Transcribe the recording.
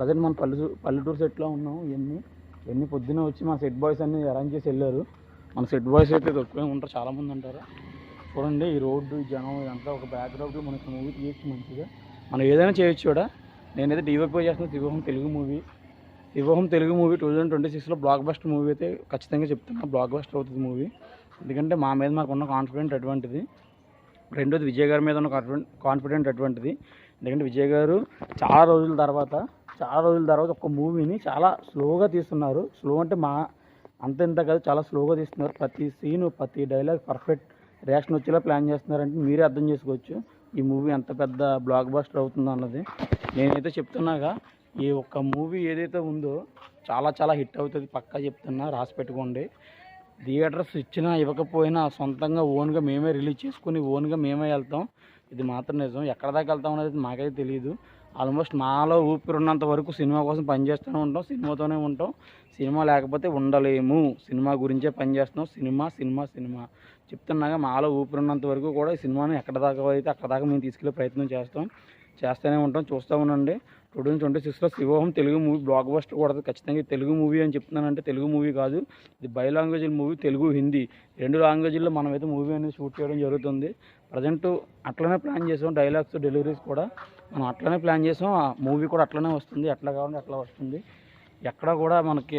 Present మన పల్లెటూరు పల్లెటూరు సెట్లో ఉన్నాం ఇవన్నీ ఇవన్నీ పొద్దున వచ్చి మా సెట్ బాయ్స్ అన్ని అరేంజ్ చేసి వెళ్ళారు. మన సెట్ బాయ్స్ అయితే తక్కువే ఉంటారు చాలామంది ఉంటారు. చూడండి ఈ రోడ్డు ఈ జనం ఇదంతా ఒక బ్యాక్గ్రౌండ్లో మనకి మూవీ తీయచ్చు మంచిగా. మనం ఏదైనా చేయొచ్చు కూడా. నేనైతే డీవైపీ చేస్తున్న Trivoham Telugu movie Trivoham Telugu movie two thousand twenty సిక్స్లో బ్లాక్ బస్టర్ మూవీ అయితే ఖచ్చితంగా చెప్తున్నా బ్లాక్ బస్టర్ అవుతుంది మూవీ ఎందుకంటే మా మీద మాకు ఉన్న కాన్ఫిడెంట్ అటువంటిది. రెండోది విజయ్ గారి మీద ఉన్న కాన్ఫిడెంట్ కాన్ఫిడెంట్ అటువంటిది. ఎందుకంటే విజయ్ గారు చాలా రోజుల తర్వాత చాలా రోజుల తర్వాత ఒక మూవీని చాలా స్లోగా తీస్తున్నారు. స్లో అంటే మా అంత ఇంత కాదు చాలా స్లోగా తీస్తున్నారు. ప్రతి సీను ప్రతి డైలాగ్ పర్ఫెక్ట్ రియాక్షన్ వచ్చేలా ప్లాన్ చేస్తున్నారంటే మీరే అర్థం చేసుకోవచ్చు. ఈ మూవీ ఎంత పెద్ద బ్లాక్ బాస్టర్ అవుతుందో అన్నది నేనైతే చెప్తున్నాగా. ఈ ఒక్క మూవీ ఏదైతే ఉందో చాలా చాలా హిట్ అవుతుంది. పక్కా చెప్తున్నా రాసి పెట్టుకోండి. థియేటర్స్ ఇచ్చినా ఇవ్వకపోయినా సొంతంగా ఓన్గా మేమే రిలీజ్ చేసుకుని ఓన్గా మేమే వెళ్తాం. ఇది మాత్రం నిజం. ఎక్కడ దాకా వెళ్తాం అనేది మాకైతే తెలియదు ఆల్మోస్ట్ మాలో ఊపిరి ఉన్నంత వరకు సినిమా కోసం పనిచేస్తూనే ఉంటాం సినిమాతోనే ఉంటాం. సినిమా లేకపోతే ఉండలేము. సినిమా గురించే పనిచేస్తున్నాం సినిమా సినిమా సినిమా. చెప్తున్నాగా మాలో ఊపిరి ఉన్నంత వరకు కూడా ఈ సినిమాని ఎక్కడ దాకా అయితే అక్కడ దాకా మేము తీసుకెళ్ళే ప్రయత్నం చేస్తాం. చేస్తూనే ఉంటాం చూస్తూ ఉండండి. టూ థౌసండ్ ట్వంటీ సిక్స్లో శివోహం తెలుగు మూవీ బ్లాక్ బస్టర్ కూడా ఖచ్చితంగా తెలుగు మూవీ అని చెప్తున్నానంటే తెలుగు మూవీ కాదు. ఇది bi language movie Telugu Hindi. రెండు లాంగ్వేజ్లో మనమైతే మూవీ అనేది షూట్ చేయడం జరుగుతుంది. ప్రజెంట్ అట్లనే ప్లాన్ చేసాం డైలాగ్స్ డెలివరీస్ కూడా మనం అట్లనే ప్లాన్ చేసాం. ఆ మూవీ కూడా అట్లనే వస్తుంది ఎట్లా కావాలంటే అట్లా వస్తుంది. ఎక్కడ కూడా మనకి